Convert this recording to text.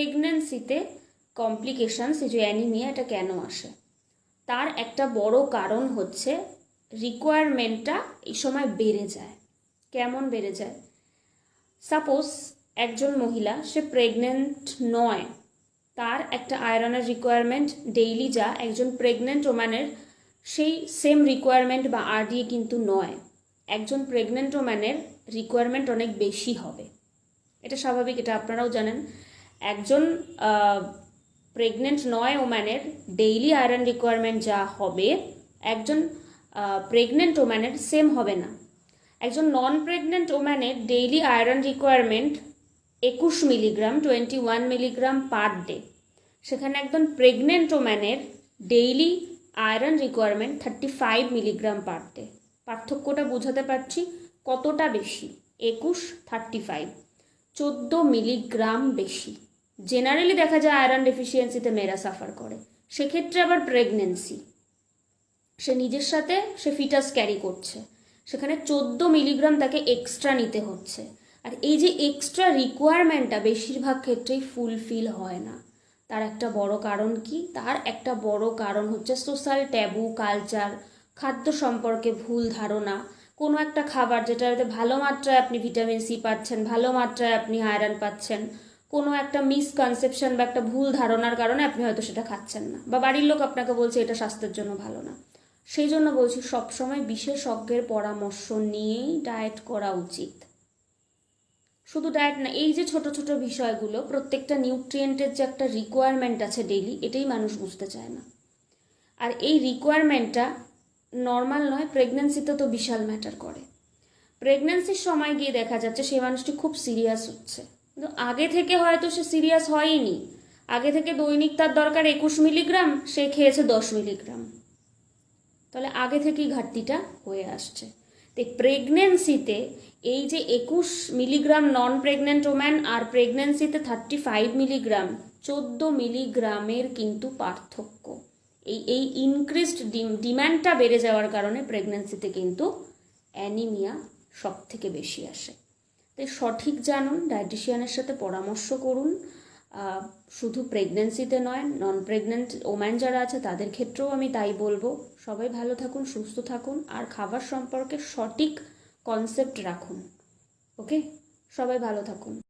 প্রেগনেন্সিতে complications যে anaemia এটা কেন আসে? তার একটা বড় কারণ হচ্ছে রিকোয়ারমেন্টটা এই সময় বেড়ে যায়। কেমন বেড়ে যায়? সাপোজ একজন মহিলা, সে প্রেগনেন্ট নয়, তার একটা আয়রনের রিকোয়ারমেন্ট ডেইলি যা একজন প্রেগনেন্ট ওম্যানের সেই সেম রিকোয়ারমেন্ট বা আরডিএ কিন্তু নয়। একজন প্রেগনেন্ট ওম্যানের রিকোয়ারমেন্ট অনেক বেশি হবে। এটা স্বাভাবিক, এটা আপনারাও জানেন। একজন প্রেগনেন্ট নয় ওম্যানের ডেইলি আয়রন রিকোয়ারমেন্ট যা হবে, একজন প্রেগনেন্ট ওম্যানের সেম হবে না। একজন নন প্রেগনেন্ট ওম্যানের ডেইলি আয়রন রিকোয়ারমেন্ট একুশ milligram twenty one milligram per day সেখানে একজন pregnant ওম্যানের daily iron requirement thirty five milligram per day পার্থক্যটা বোঝাতে পারছি কতটা বেশি? একুশ থার্টি ফাইভ চোদ্দ মিলিগ্রাম বেশি। জেনারেলি দেখা যায় আয়রন ডেফিসিয়েন্সিতে মেয়েরা সাফার করে। সেক্ষেত্রে আবার প্রেগনেন্সি সে নিজের সাথে সে ফিটাস ক্যারি করছে। সেখানে চোদ্দ মিলিগ্রাম তাকে এক্সট্রা নিতে হচ্ছে। আর এই যে এক্সট্রা রিকোয়ারমেন্টটা বেশিরভাগ ক্ষেত্রেই ফুলফিল হয় না। তার একটা বড় কারণ কি? তার একটা বড় কারণ হচ্ছে সোশ্যাল ট্যাবু কালচার খাদ্য সম্পর্কে ভুল ধারণা। কোনো একটা খাবার যেটাতে ভালো মাত্রায় আপনি ভিটামিন সি পাচ্ছেন, ভালো মাত্রায় আপনি আয়রন পাচ্ছেন কোনো একটা মিসকনসেপশন বা একটা ভুল ধারণার কারণে আপনি হয়তো সেটা খাচ্ছেন না। বা বাড়ির লোক আপনাকে বলছে এটা স্বাস্থ্যের জন্য ভালো না। সেই জন্য বলছি সবসময় বিশেষজ্ঞের পরামর্শ নিয়েই ডায়েট করা উচিত। শুধু ডায়েট না, এই যে ছোট ছোট বিষয়গুলো, প্রত্যেকটা নিউট্রিয়েন্টের যে একটা রিকোয়ারমেন্ট আছে ডেইলি এটাই মানুষ বুঝতে চায় না। আর এই রিকোয়ারমেন্টটা নর্মাল নয় প্রেগনেন্সিতে তো বিশাল ম্যাটার করে। প্রেগনেন্সির সময় গিয়ে দেখা যাচ্ছে সেই মানুষটি খুব সিরিয়াস হচ্ছে। আগে থেকে হয়তো সে সিরিয়াস হয়নি। আগে থেকে দৈনিক তার দরকার একুশ মিলিগ্রাম, সে খেয়েছে দশ মিলিগ্রাম। তাহলে আগে থেকেই ঘাটতিটা হয়ে আসছে। তো প্রেগনেন্সিতে এই যে একুশ মিলিগ্রাম নন প্রেগনেন্ট ওম্যান আর প্রেগনেন্সিতে থার্টি ফাইভ মিলিগ্রাম, চোদ্দ মিলিগ্রামের কিন্তু পার্থক্য। এই এই ইনক্রিজড ডিম্যান্ডটা বেড়ে যাওয়ার কারণে প্রেগনেন্সিতে কিন্তু অ্যানিমিয়া সব থেকে বেশি আসে। তাই সঠিক জানুন ডায়েটিশিয়ানের সাথে পরামর্শ করুন। শুধু প্রেগনেন্সিতে নয় নন প্রেগনেন্ট ওম্যান যারা আছে, তাদের ক্ষেত্রেও আমি তাই বলব। সবাই ভালো থাকুন, সুস্থ থাকুন, আর খাবার সম্পর্কে সঠিক কনসেপ্ট রাখুন। ওকে সবাই ভালো থাকুন।